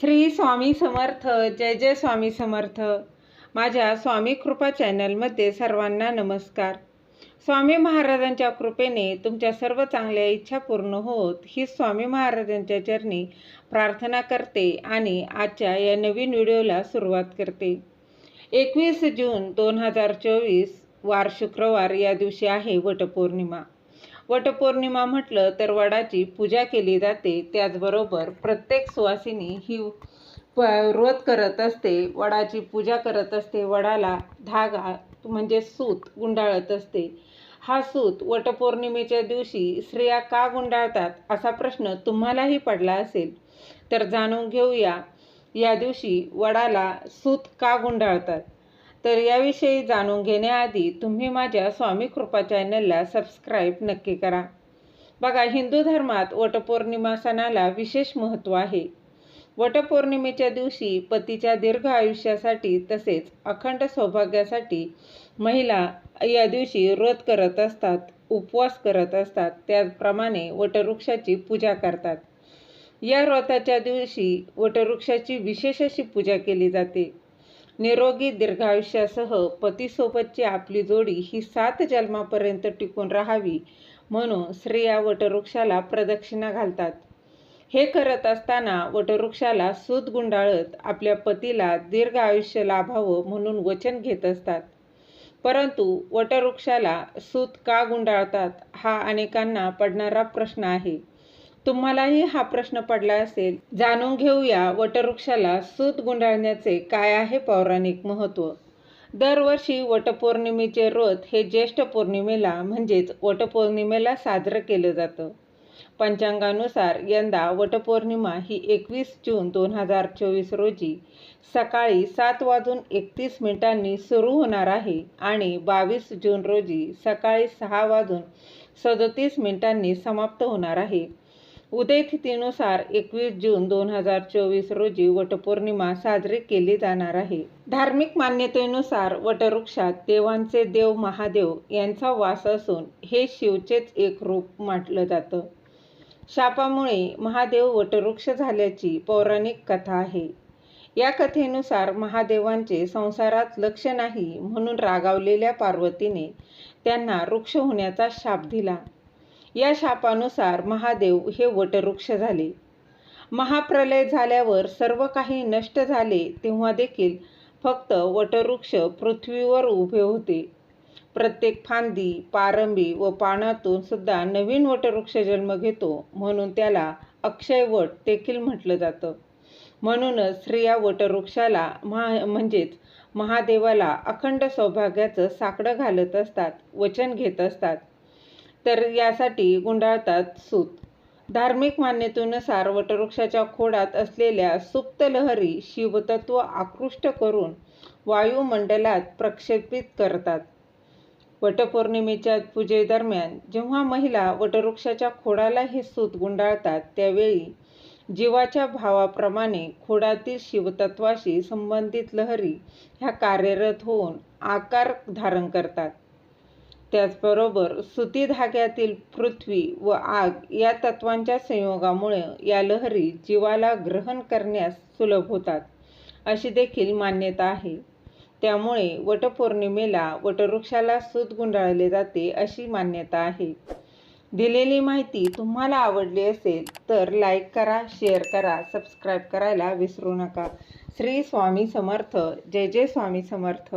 श्री स्वामी समर्थ जय जय स्वामी समर्थ. माझ्या स्वामी कृपा चॅनलमध्ये सर्वांना नमस्कार. स्वामी महाराजांच्या कृपेने तुमच्या सर्व चांगल्या इच्छा पूर्ण होत ही स्वामी महाराजांच्या चरणी प्रार्थना करते आणि आजच्या या नवीन व्हिडिओला सुरुवात करते. एकवीस जून दोन हजार चोवीस वार शुक्रवार या दिवशी आहे वटपौर्णिमा. वटपौर्णिमा म्हटलं तर वडाची पूजा केली जाते. त्याचबरोबर प्रत्येक सुवासिनी ही प व्रत करत असते. वडाची पूजा करत असते. वडाला धागा म्हणजे सूत गुंडाळत असते. हा सूत वटपौर्णिमेच्या दिवशी स्त्रिया का गुंडाळतात असा प्रश्न तुम्हालाही पडला असेल तर जाणून घेऊया. या दिवशी वडाला सूत का गुंडाळतात? तर याविषयी जाणून घेण्याआधी तुम्ही माझ्या स्वामी कृपा चॅनलला सबस्क्राईब नक्की करा. बघा हिंदू धर्मात वटपौर्णिमा सणाला विशेष महत्त्व आहे. वटपौर्णिमेच्या दिवशी पतीच्या दीर्घ आयुष्यासाठी तसेच अखंड सौभाग्यासाठी महिला या दिवशी व्रत करत असतात उपवास करत असतात त्याचप्रमाणे वटवृक्षाची पूजा करतात. या व्रताच्या दिवशी वटवृक्षाची विशेष अशी पूजा केली जाते. निरोगी दीर्घायुष्यासह पतीसोबतची आपली जोडी ही सात जन्मापर्यंत टिकून राहावी म्हणून स्त्रिया वटवृक्षाला प्रदक्षिणा घालतात. हे करत असताना वटवृक्षाला सूत गुंडाळत आपल्या पतीला दीर्घ आयुष्य लाभावं म्हणून वचन घेत असतात. परंतु वटवृक्षाला सूत का गुंडाळतात हा अनेकांना पडणारा प्रश्न आहे. तुम्हालाही हा प्रश्न पडला असेल जाणून घेऊया वटवृक्षाला सूत गुंडाळण्याचे काय आहे पौराणिक महत्त्व. दरवर्षी वटपौर्णिमेचे व्रत हे ज्येष्ठ पौर्णिमेला म्हणजेच वटपौर्णिमेला साजरं केलं जातं. पंचांगानुसार यंदा वटपौर्णिमा ही एकवीस जून दोन हजार चोवीस रोजी सकाळी सात वाजून एकतीस मिनिटांनी सुरू होणार आहे आणि बावीस जून रोजी सकाळी सहा वाजून सदोतीस मिनिटांनी समाप्त होणार आहे. उदयतिथीनुसार एकवीस जून दोन हजार चोवीस रोजी वटपौर्णिमा साजरी केली जाणार आहे. धार्मिक मान्यतेनुसार वटवृक्षात देवांचे देव महादेव यांचा वास असून हे शिवचेच एक रूप म्हटलं जातं. शापामुळे महादेव वटवृक्ष झाल्याची पौराणिक कथा आहे. या कथेनुसार महादेवांचे संसारात लक्ष नाही म्हणून रागावलेल्या पार्वतीने त्यांना वृक्ष होण्याचा शाप दिला. या शापानुसार महादेव हे वटवृक्ष झाले. महाप्रलय झाल्यावर सर्व काही नष्ट झाले तेव्हा देखील फक्त वटवृक्ष पृथ्वीवर उभे होते. प्रत्येक फांदी पारंबी व पानातून सुद्धा नवीन वटवृक्ष जन्म घेतो म्हणून त्याला अक्षय वट देखील म्हटलं जातं. म्हणूनच स्त्रिया वटवृक्षाला महा म्हणजेच महादेवाला अखंड सौभाग्याचं साकडं घालत असतात वचन घेत असतात. तर यासाठी गुंडाळतात सूत. धार्मिक मान्यतेनुसार वटवृक्षाच्या खोडात असलेल्या सुप्त लहरी शिवतत्व आकृष्ट करून वायुमंडलात प्रक्षेपित करतात. वटपौर्णिमेच्या पूजेदरम्यान जेव्हा महिला वटवृक्षाच्या खोडाला हे सूत गुंडाळतात त्यावेळी जीवाच्या भावाप्रमाणे खोडातील शिवतत्वाशी संबंधित लहरी ह्या कार्यरत होऊन आकार धारण करतात. त्याचबरोबर सुती धाग्यातील पृथ्वी व आग या तत्वांच्या संयोगामुळे या लहरी जीवाला ग्रहण करण्यास सुलभ होतात अशी देखील मान्यता आहे. त्यामुळे वटपौर्णिमेला वटवृक्षाला सूत गुंडाळले जाते अशी मान्यता आहे. दिलेली माहिती तुम्हाला आवडली असेल तर लाईक करा शेअर करा सबस्क्राईब करायला विसरू नका. श्री स्वामी समर्थ. जय जय स्वामी समर्थ.